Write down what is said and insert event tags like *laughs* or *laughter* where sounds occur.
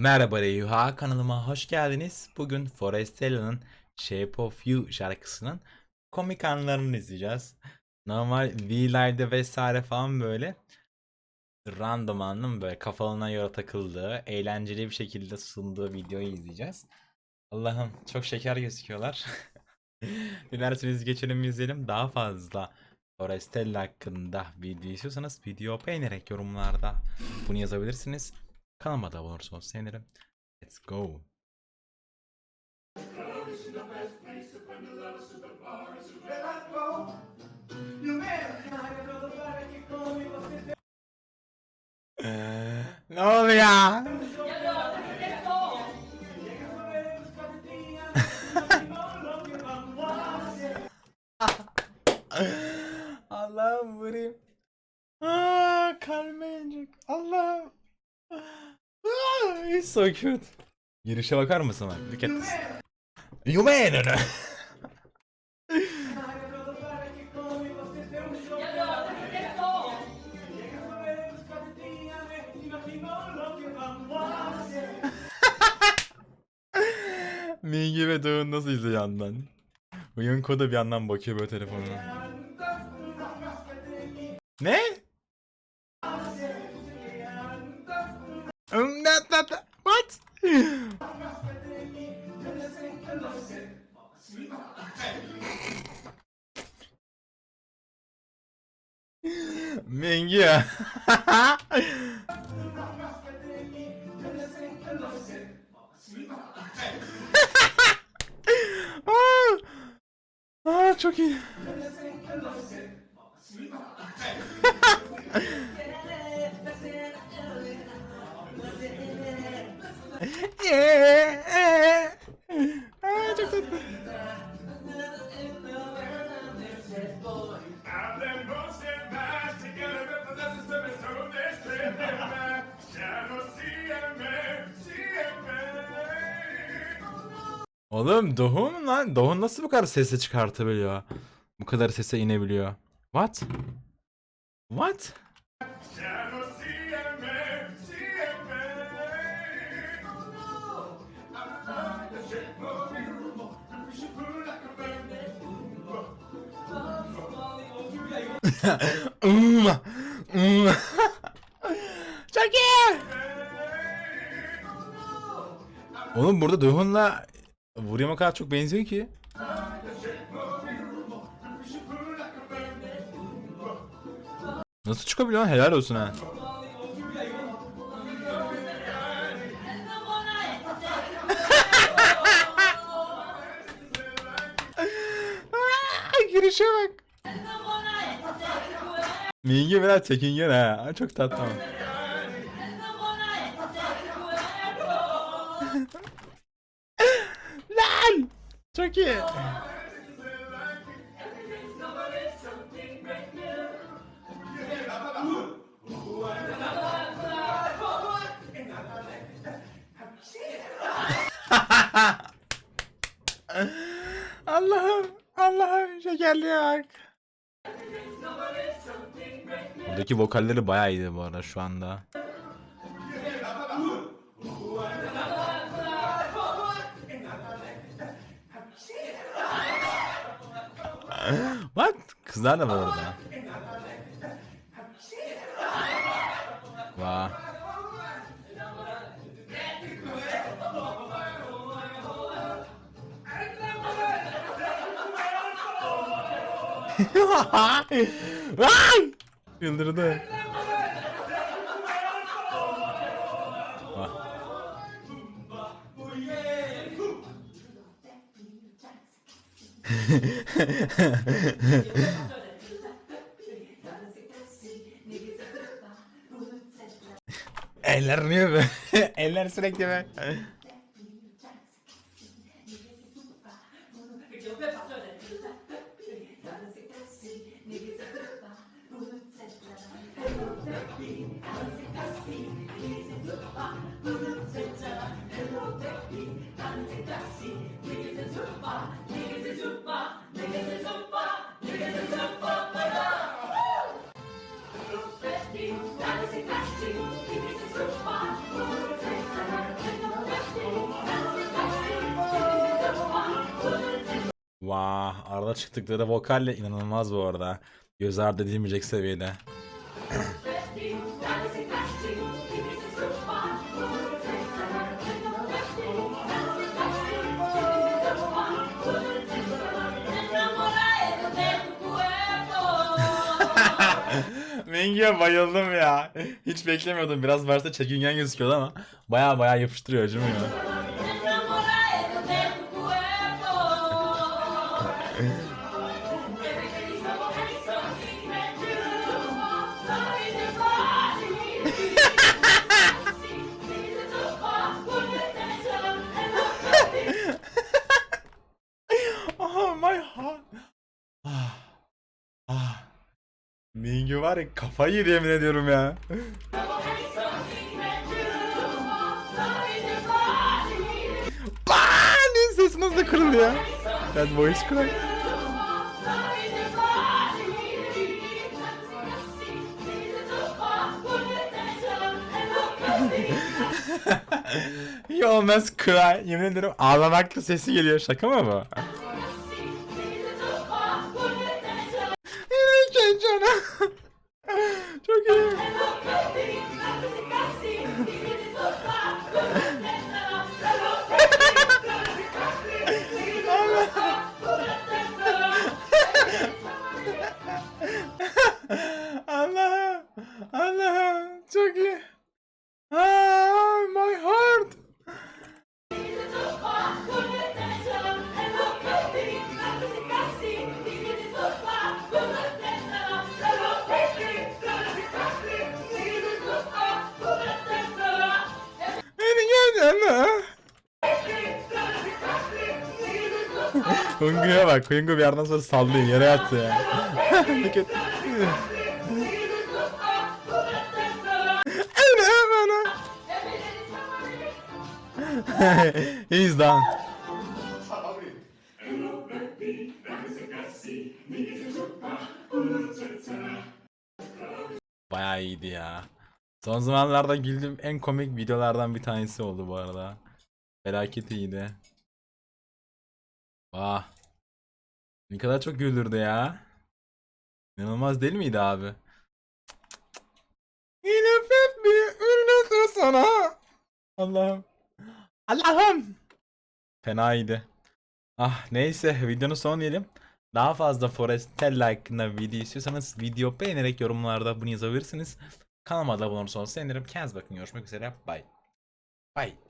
Merhaba Reyha kanalıma hoş geldiniz. Bugün Forestella'nın Shape of You şarkısının komik anlarını izleyeceğiz. Normal V'lerde vesaire falan böyle random anlam böyle kafalarına göre takıldığı, eğlenceli bir şekilde sunduğu videoyu izleyeceğiz. Allah'ım çok şeker gözüküyorlar. *laughs* Dilerseniz geçelim izleyelim. Daha fazla Forestella hakkında video istiyorsanız video beğenerek yorumlarda bunu yazabilirsiniz. Kanalıma da abone olursanız sevinirim. Let's go. Ne oluyor? So cute. Girişe bakar mısın bak? Look at this. You man! Mingi ve Doğun nasıl izliyor yandan? Uyunko da bir yandan bakıyor böyle telefonuna. Ne? Mingi ya. Aa, Aa, çok iyi. *laughs* no sígueme, sígueme. Oğlum Doğun lan. Doğun nasıl bu kadar sese çıkartabiliyor? Bu kadar sese inebiliyor. What? What? Çok iyi. Oğlum burada Doğun'la Vuryam o kadar çok benziyor ki. Nasıl çıkabiliyor lan? Helal olsun ha. *laughs* Girişe bak. Mingi biraz çekingen ha. Çok tatlı ama. *laughs* Lan! Çok iyi. *laughs* Allah'ım, Allah'ım şekerliğe bak. Buradaki vokalleri bayağı iyiydi bu arada şu anda. What? Kızlar da var orada. Vay. Vay! *laughs* Yıldırdı. Vay. Eller niye be? *laughs* Eller sürekli be. Vah, wow, arada çıktıkları vokalle inanılmaz bu arada. Göz ardı edilmeyecek seviyede. Mengi'ye bayıldım ya. Hiç beklemiyordum. Biraz başta çekingen gözüküyordu ama baya baya yapıştırıyor acımıyor. Oh Mengi var ya kafayı yedi yemin ediyorum ya. Baaaaaa sesi nasıl kırılıyor? That voice crack. *laughs* You almost cry. Yemin ederim ağlamaklı sesi geliyor. Şaka mı bu? *laughs* Çok iyi. Hungu'ya bak. Hungu bir yerden sonra sallıyor. Yere yattı ya. He's done. Bayağı iyiydi ya. Son zamanlarda güldüğüm en komik videolardan bir tanesi oldu bu arada. Felaket iyiydi. Vah. Ne kadar çok güldürdü ya. İnanılmaz değil miydi abi? Yine hep bir ürünü sana. Allah'ım. Allah'ım. Fena iyiydi. Ah neyse videonun sonu diyelim. Daha fazla Forestella hakkında video istiyorsanız video beğenerek yorumlarda bunu yazabilirsiniz. Kanalıma da abone olursanız sevinirim. Kendinize bakın. Görüşmek üzere. Bye. Bye.